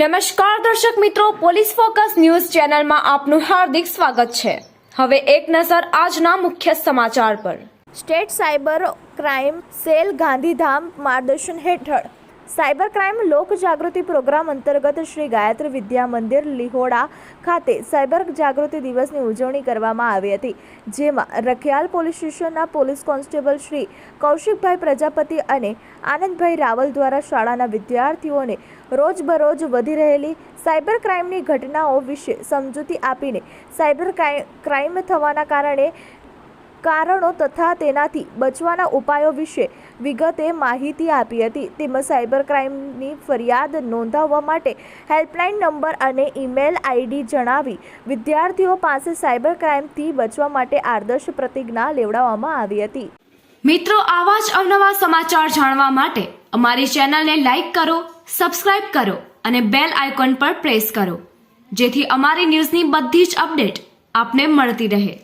નમસ્કાર દર્શક મિત્રો, પોલીસ ફોકસ ન્યૂઝ ચેનલમાં આપનું હાર્દિક સ્વાગત છે. હવે એક નજર આજના મુખ્ય સમાચાર પર. State cyber crime cell Gandhidham માર્ગદર્શન હેઠળ સાયબર ક્રાઇમ લોક જાગૃતિ પ્રોગ્રામ અંતર્ગત શ્રી ગાયત્રી વિદ્યા મંદિર લિહોડા ખાતે સાયબર જાગૃતિ દિવસની ઉજવણી કરવામાં આવી હતી, જેમાં રખિયાલ પોલીસ સ્ટેશનના પોલીસ કોન્સ્ટેબલ શ્રી કૌશિકભાઈ પ્રજાપતિ અને આનંદભાઈ રાવલ દ્વારા શાળાના વિદ્યાર્થીઓને રોજબરોજ વધી રહેલી સાયબર ક્રાઇમની ઘટનાઓ વિશે સમજૂતી આપીને સાયબર ક્રાઇ- ક્રાઇમ થવાના કારણે કારણો તથા તેનાથી બચવાના ઉપાયો વિશે વિગતે માહિતી આપી હતી. તેમજ સાયબર ક્રાઇમની ફરિયાદ નોંધાવવા માટે હેલ્પલાઇન નંબર અને ઈમેલ આઈડી જણાવી વિદ્યાર્થીઓ પાસે સાયબર ક્રાઇમથી બચવા માટે આદર્શ પ્રતિજ્ઞા લેવડાવવામાં આવી હતી. મિત્રો, આવા જ અવનવા સમાચાર જાણવા માટે અમારી ચેનલને લાઇક કરો, સબસ્ક્રાઇબ કરો અને બેલ આઇકોન પર પ્રેસ કરો, જેથી અમારી ન્યૂઝની બધી જ અપડેટ આપને મળતી રહે.